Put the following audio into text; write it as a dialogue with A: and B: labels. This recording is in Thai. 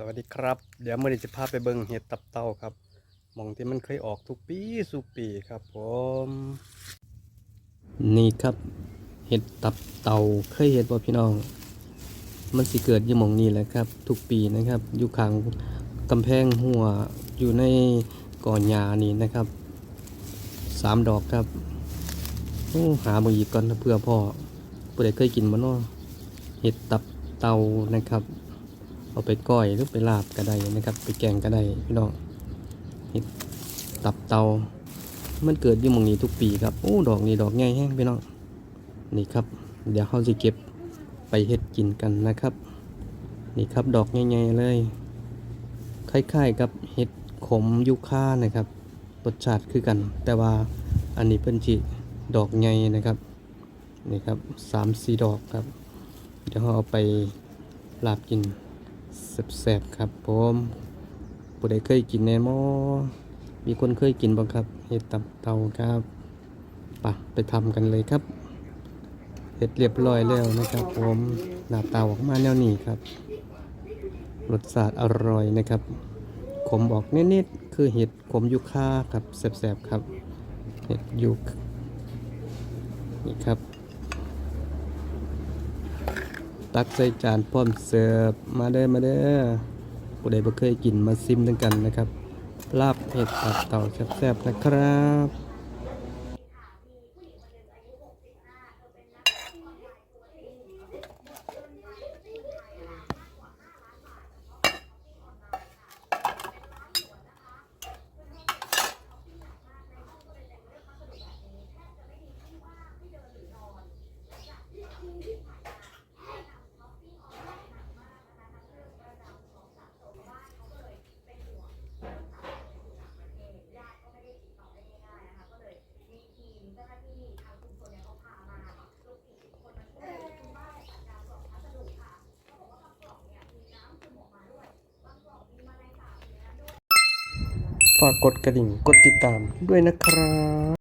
A: สวัสดีครับ เดี๋ยวมื่อจะพาไปเบิ่งเห็ดตับเต่าครับมองที่มันเคยออกทุกปีสุปีครับผม นี่ครับ เห็ดตับเต่าเคยเห็ดบ่พี่น้อง มันสิเกิดอยู่มองนี้แหละครับ ทุกปีนะครับ อยู่ข้างกำแพงหัวอยู่ในก่อนหญ้านี่นะครับสามดอกครับโอ้หาบางอีกก่อนนะเพื่อพ่อผู้ใดเคยกินบ่เนาะเห็ดตับเต่านะครับ เอาไปก้อยหรือไปลาบก็ได้นะครับ ไปแกงก็ได้พี่น้องเห็ดตับเตา มันเกิดอยู่หมองนี้ทุกปีครับโอ้ดอกนี้ดอกใหญ่แห้งพี่น้องนี่ครับ เดี๋ยวเขาจะเก็บไปเฮ็ดกินกันนะครับ นี่ครับดอกใหญ่ๆเลยคล้ายๆกับเห็ดขมยูคานะครับรสชาติคือกัน แต่ว่าอันนี้เพิ่นจิดอกใหญ่นะครับนี่ครับสามสี่ดอกครับ เดี๋ยวเราเอาไปลาบกิน แซ่บๆครับผมผู้ใดเคยกินแน่มอมีคนเคยกินบ้างครับเห็ดตับเตาครับปะไปทำกันเลยครับเห็ดเรียบร้อยแล้วนะครับ ผมหน้าตาออกมาแนวนี้ครับรสชาติอร่อยนะครับ ขมออกนิดๆคือเห็ดขมยูคาครับแซ่บๆครับ เห็ดยูคนี่ครับ ตักใส่จานพร้อมเสิร์ฟมาเด้อมาเด้อผู้ใดบ่เคยกินมาซิมด้วยกันนะครับ ลาบเห็ดตับเต่าแซ่บๆนะครับ ฝากกดกระดิ่งกดติดตามด้วยนะครับ